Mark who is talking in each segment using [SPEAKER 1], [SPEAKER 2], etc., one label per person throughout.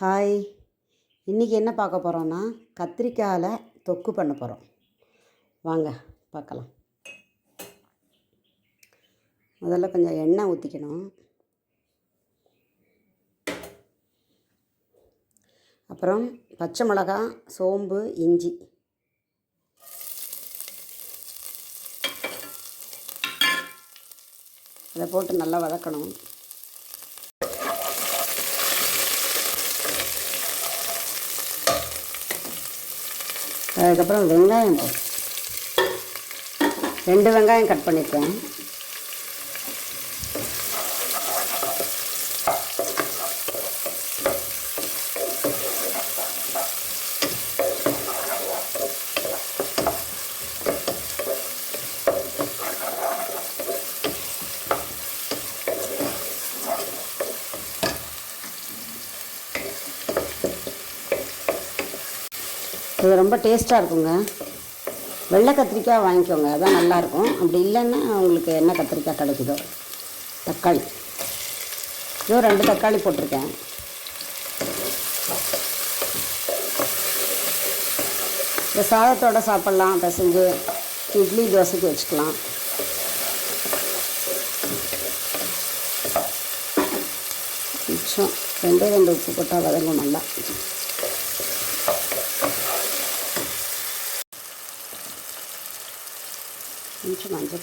[SPEAKER 1] Hi. இன்றைக்கி என்ன பார்க்க போகிறோன்னா கத்திரிக்காயில் தொக்கு பண்ண போகிறோம் வாங்க பார்க்கலாம். முதல்ல கொஞ்சம் எண்ணெய் ஊற்றிக்கணும் அப்புறம் பச்சை மிளகா சோம்பு இஞ்சி. அதை போட்டு நல்லா வதக்கணும். அதுக்கப்புறம் வெங்காயம் போடு ரெண்டு வெங்காயம் கட் பண்ணியிருக்கேன். இது ரொம்ப டேஸ்ட்டாக இருக்குங்க. வெள்ளை கத்திரிக்காய் வாங்கிக்கோங்க அதான் நல்லாயிருக்கும் அப்படி இல்லைன்னா உங்களுக்கு என்ன கத்திரிக்காய் கிடைக்குதோ? தக்காளி. இதோ ரெண்டு தக்காளி போட்டிருக்கேன். இந்த சாதத்தோட சாப்பிட்லாம் பிசைஞ்சு இட்லி தோசைக்கு வச்சுக்கலாம். மிச்சம் ரெண்டே ரெண்டு உப்பு போட்டால் வதங்கும் நல்லா. கொஞ்சம் மஞ்சள்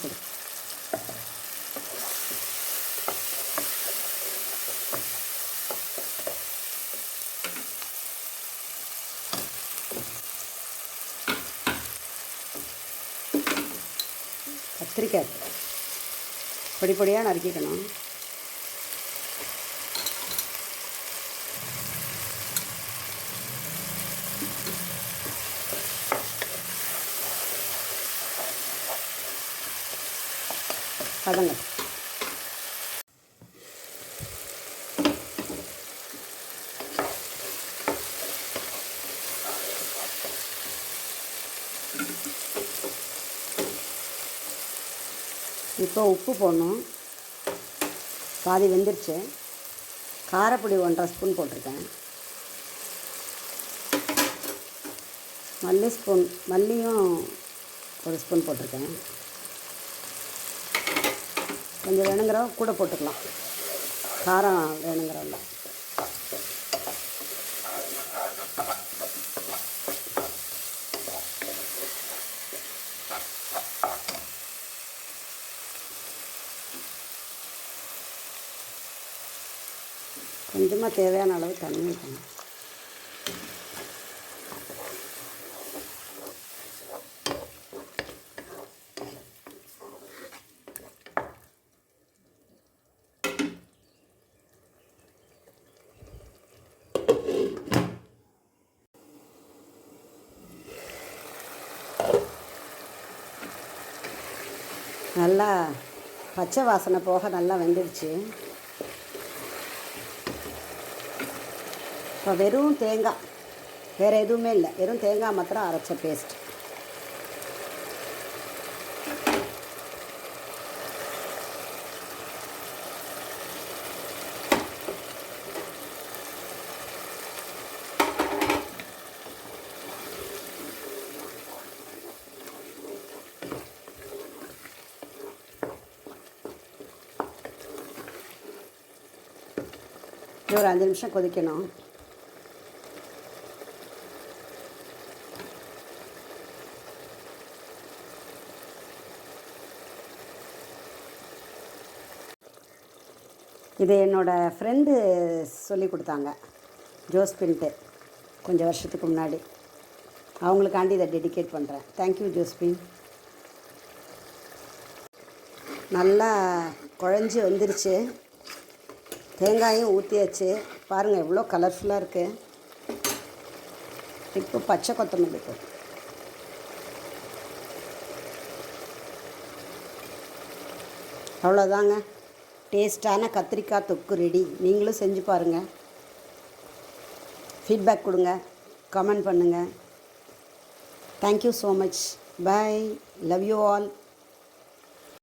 [SPEAKER 1] கத்திரிக்காய் பொடி பொடியாக நறுக்கிக்கணும். பதங்க இப்போ உப்பு போடணும். பாதி வெந்துருச்சு. காரப்பொடி ஒன்றரை ஸ்பூன் போட்டிருக்கேன். மல்லி ஸ்பூன் மல்லியும் ஒரு ஸ்பூன் போட்டிருக்கேன். கொஞ்சம் வேணுங்கிறவங்க கூட போட்டுக்கலாம். காரம் வேணுங்கிறவங்க. கொஞ்சமாக தேவையான அளவு தண்ணி ஊற்றணும் நல்லா பச்சை வாசனை போக நல்லா வெந்துடுச்சு. இப்போ வெறும் தேங்காய் வேறு எதுவுமே இல்லை. வெறும் தேங்காய் மாத்திரம் அரைச்ச பேஸ்ட் இது ஒரு அஞ்சு நிமிஷம் கொதிக்கணும். இது என்னோடய ஃப்ரெண்டு சொல்லி கொடுத்தாங்க. ஜோஸ்பின்ட்டு கொஞ்சம் வருஷத்துக்கு முன்னாடி. அவங்களுக்காண்டி இதை டெடிகேட் பண்ணுறேன் தேங்க்யூ ஜோஸ்பின் நல்லா குழஞ்சி வந்துருச்சு. தேங்காயும் ஊற்றியாச்சு பாருங்கள் எவ்வளோ கலர்ஃபுல்லாக இருக்குது இப்போ பச்சை கொத்தமல்லி அவ்வளோதாங்க. டேஸ்ட்டான கத்திரிக்காய் தொக்கு ரெடி. நீங்களும் செஞ்சு பாருங்கள் ஃபீட்பேக் கொடுங்க. கமெண்ட் பண்ணுங்கள் thank you so much bye love you all